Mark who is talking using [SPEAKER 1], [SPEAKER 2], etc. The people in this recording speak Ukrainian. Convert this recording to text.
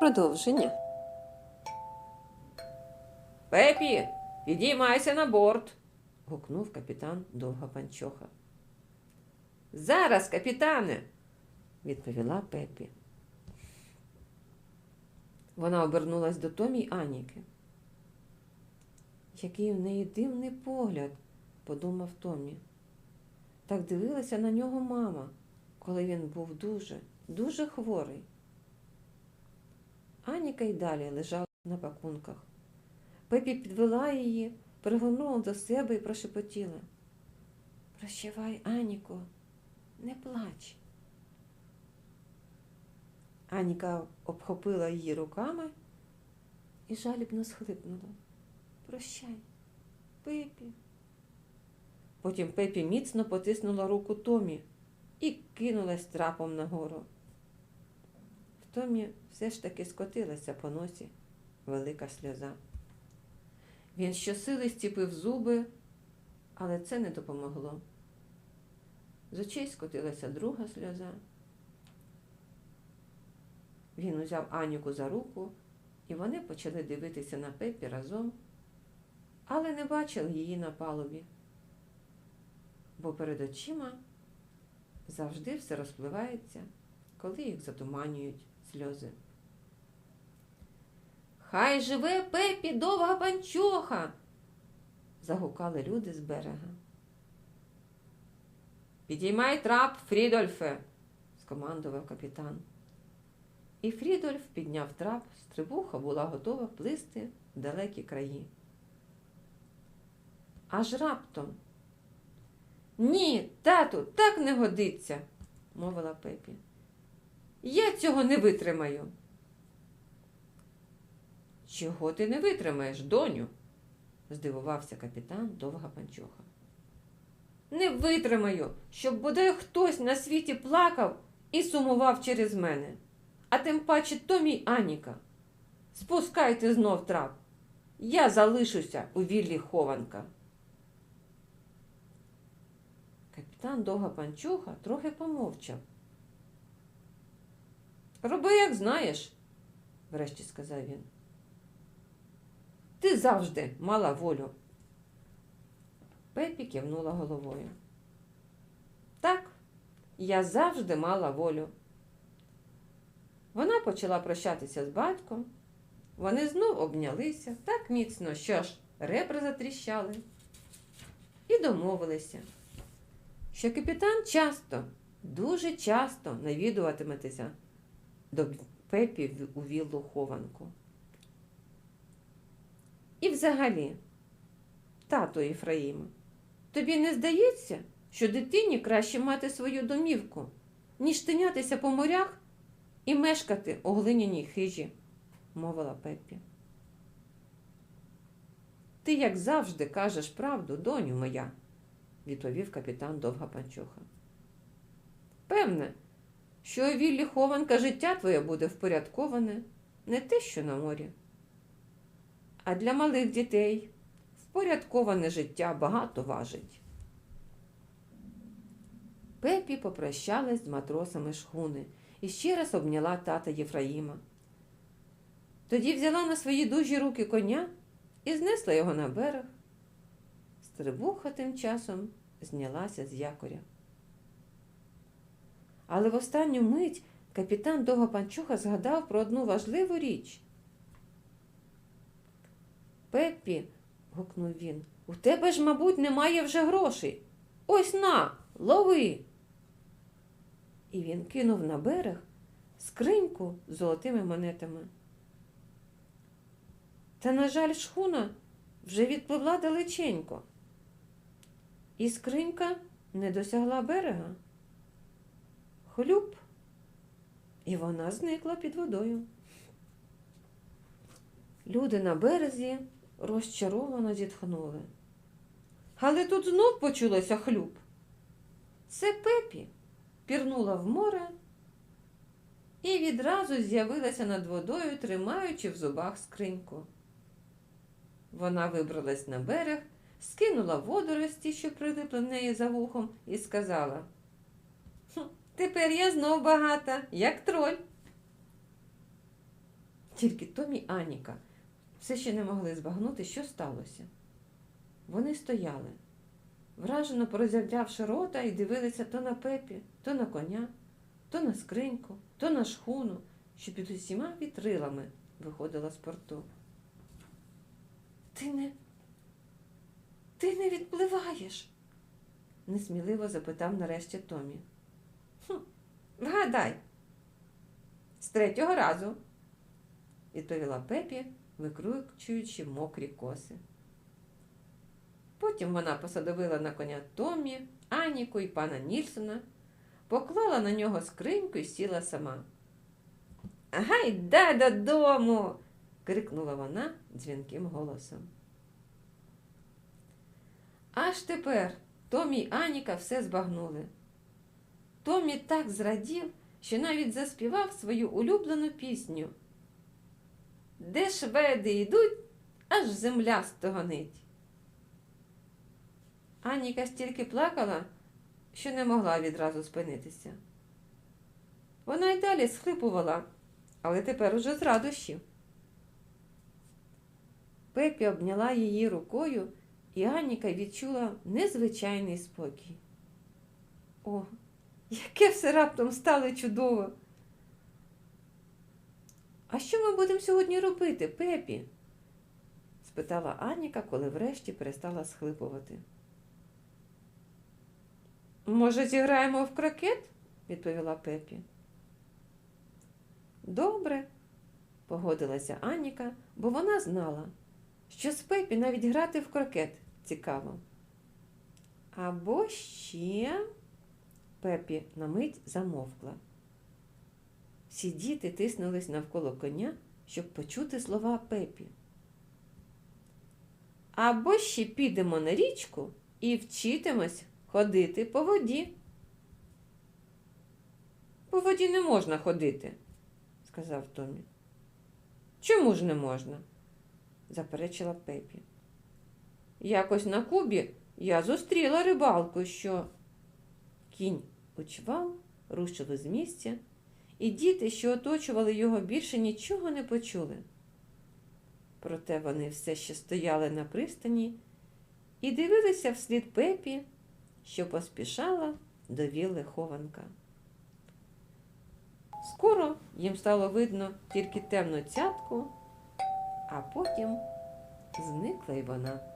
[SPEAKER 1] Продовження.
[SPEAKER 2] Пепі, підіймайся на борт. гукнув капітан Довга Панчоха. Зараз, капітане, відповіла Пепі. Вона обернулась до Томі й Аніки. Який в неї дивний погляд, подумав Томі. Так дивилася на нього мама, коли він був дуже, дуже хворий. Аніка й далі лежала на пакунках. Пепі підвела її, пригорнула до себе і прошепотіла. Прощавай, Аніко, не плач. Аніка обхопила її руками і жалібно схлипнула. Прощай, Пепі. Потім Пепі міцно потиснула руку Томі і кинулась трапом нагору. Томі все ж таки скотилася по носі велика сльоза. Він щосили стіпив зуби, але це не допомогло. З очей скотилася друга сльоза. Він узяв Анюку за руку, і вони почали дивитися на Пепі разом, але не бачили її на палубі, бо перед очима завжди все розпливається, коли їх затуманюють сльози. Хай живе Пепі довга панчоха. загукали люди з берега. Підіймай трап, Фрідольфе, скомандував капітан. І Фрідольф підняв трап, стрибуха була готова плисти в далекі краї. Аж раптом. Ні, тату, так не годиться, мовила Пепі. Я цього не витримаю. Чого ти не витримаєш, доню? здивувався капітан довга панчоха. Не витримаю, щоб бодай хтось на світі плакав і сумував через мене, а тим паче Томі й Аніка. Спускайте знов трап. Я залишуся у віллі хованка. Капітан довга панчоха трохи помовчав. Роби, як знаєш, врешті сказав він. Ти завжди мала волю. Пепі кивнула головою. Так, я завжди мала волю. Вона почала прощатися з батьком. Вони знов обнялися так міцно, що аж ребра затріщали, і домовилися, що капітан часто, дуже часто навідуватиметься до Пепі у віллу хованку. І взагалі, тато Єфраїма, тобі не здається, що дитині краще мати свою домівку, ніж тинятися по морях і мешкати у глиняній хижі, мовила Пеппі. Ти, як завжди, кажеш правду, доню моя, відповів капітан Довга Панчоха. Певне, що віллі хованка життя твоє буде впорядковане, не те, що на морі. А для малих дітей впорядковане життя багато важить. Пепі попрощалась з матросами шхуни і ще раз обняла тата Єфраїма. Тоді взяла на свої дужі руки коня і знесла його на берег. Стрибуха тим часом знялася з якоря. Але в останню мить капітан Довгопанчуха згадав про одну важливу річ. Пеппі, гукнув він, у тебе ж, мабуть, немає вже грошей. Ось на, лови. І він кинув на берег скриньку з золотими монетами. Та, на жаль, шхуна вже відпливла далеченько, і скринька не досягла берега. Хлюп, і вона зникла під водою. Люди на березі розчаровано зітхнули. Але тут знов почулося хлюп. Це пепі пірнула в море і відразу з'явилася над водою, тримаючи в зубах скриньку. Вона вибралась на берег, скинула водорості, що прилипли в неї за вухом, і сказала: «Хм, Тепер я знов багата, як троль. Тільки Томі і Аніка все ще не могли збагнути, що сталося. Вони стояли, вражено порозявлявши рота і дивилися то на пепі, то на коня, то на скриньку, то на шхуну, що під усіма вітрилами виходила з порту. Ти не. Ти не відпливаєш? несміливо запитав нарешті Томі. Вгадай. З третього разу, відповіла Пепі, викручуючи мокрі коси. Потім вона посадовила на коня Томі, Аніку і пана Нільсона, поклала на нього скриньку і сіла сама. Гайда додому. крикнула вона дзвінким голосом. Аж тепер Томі й Аніка все збагнули. Томі так зрадів, що навіть заспівав свою улюблену пісню. Де шведи йдуть, аж земля стогонить. Аніка стільки плакала, що не могла відразу спинитися. Вона й далі схлипувала, але тепер уже з радощів. Пепі обняла її рукою, і Аніка відчула незвичайний спокій. О, яке все раптом стало чудово! А що ми будемо сьогодні робити, Пепі? спитала Аніка, коли врешті перестала схлипувати. Може, зіграємо в крокет? відповіла Пепі. Добре, погодилася Аніка, бо вона знала, що з Пепі навіть грати в крокет цікаво. Або ще Пепі на мить замовкла. Всі діти тиснулись навколо коня, щоб почути слова Пепі. Або ще підемо на річку і вчитимось ходити по воді. По воді не можна ходити, сказав Томі. Чому ж не можна? заперечила Пепі. Якось на Кубі я зустріла рибалку, що кінь учвал, рушили з місця, і діти, що оточували його, більше нічого не почули. Проте вони все ще стояли на пристані і дивилися вслід Пепі, що поспішала до вілли хованка. Скоро їм стало видно тільки темну цятку, а потім зникла й вона.